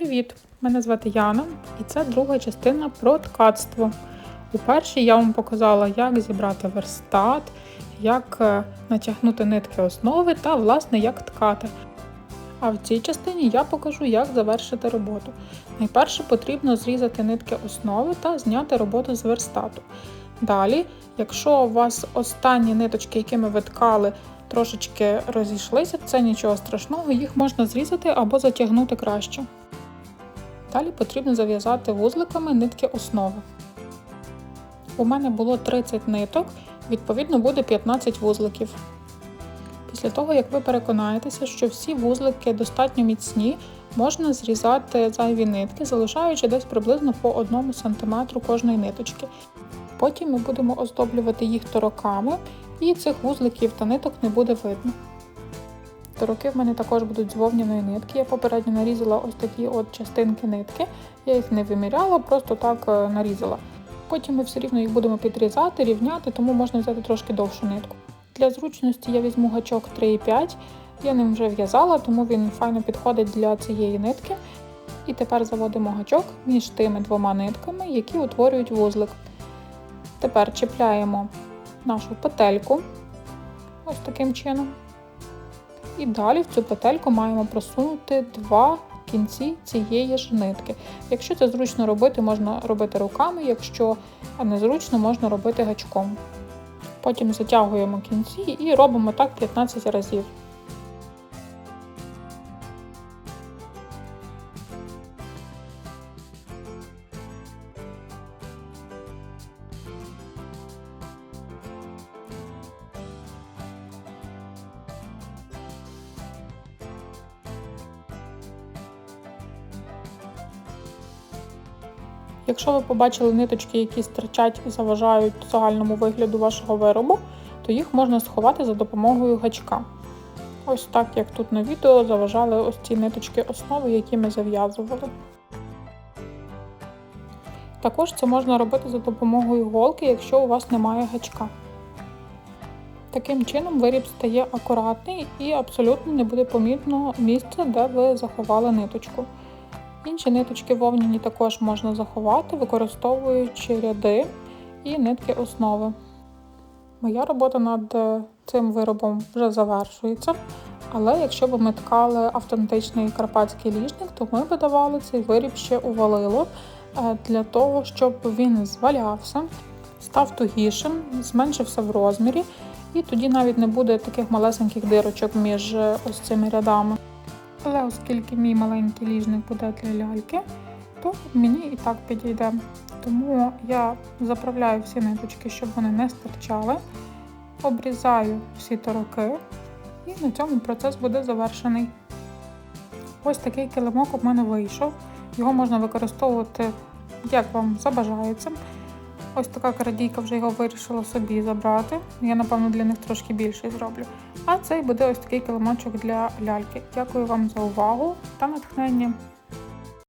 Привіт! Мене звати Яна, і це друга частина про ткацтво. У першій я вам показала, як зібрати верстат, як е, натягнути нитки основи та, власне, як ткати. А в цій частині я покажу, як завершити роботу. Найперше потрібно зрізати нитки основи та зняти роботу з верстату. Далі, якщо у вас останні ниточки, якими ви ткали, трошечки розійшлися, це нічого страшного, їх можна зрізати або затягнути краще. Далі потрібно зав'язати вузликами нитки основи. У мене було 30 ниток, відповідно буде 15 вузликів. Після того, як ви переконаєтеся, що всі вузлики достатньо міцні, можна зрізати зайві нитки, залишаючи десь приблизно по 1 см кожної ниточки. Потім ми будемо оздоблювати їх тороками, і цих вузликів та ниток не буде видно. Тороки в мене також будуть з вовняної нитки. Я попередньо нарізала ось такі от частинки нитки. Я їх не виміряла, просто так е, нарізала. Потім ми все рівно їх будемо підрізати, рівняти, тому можна взяти трошки довшу нитку. Для зручності я візьму гачок 3,5. Я ним вже в'язала, тому він файно підходить для цієї нитки. І тепер заводимо гачок між тими двома нитками, які утворюють вузлик. Тепер чіпляємо нашу петельку ось таким чином. І далі в цю петельку маємо просунути два кінці цієї ж нитки. Якщо це зручно робити, можна робити руками, якщо незручно, можна робити гачком. Потім затягуємо кінці і робимо так 15 разів. Якщо ви побачили ниточки, які стирчать і заважають загальному вигляду вашого виробу, то їх можна сховати за допомогою гачка. Ось так, як тут на відео, заважали ось ці ниточки основи, які ми зав'язували. Також це можна робити за допомогою голки, якщо у вас немає гачка. Таким чином виріб стає акуратний і абсолютно не буде помітно місце, де ви заховали ниточку. Інші ниточки вовняні також можна заховати, використовуючи ряди і нитки основи. Моя робота над цим виробом вже завершується. Але якщо б ми ткали автентичний карпатський ліжник, то ми б давали цей виріб ще у валило для того, щоб він звалявся, став тугішим, зменшився в розмірі, і тоді навіть не буде таких малесеньких дирочок між ось цими рядами. Але оскільки мій маленький ліжник буде для ляльки, то мені і так підійде. Тому я заправляю всі ниточки, щоб вони не стирчали, обрізаю всі тороки, і на цьому процес буде завершений. Ось такий килимок у мене вийшов. Його можна використовувати, як вам забажається. Ось така карадійка вже його вирішила собі забрати. Я, напевно, для них трошки більший зроблю. А цей буде ось такий килимочок для ляльки. Дякую вам за увагу та натхнення.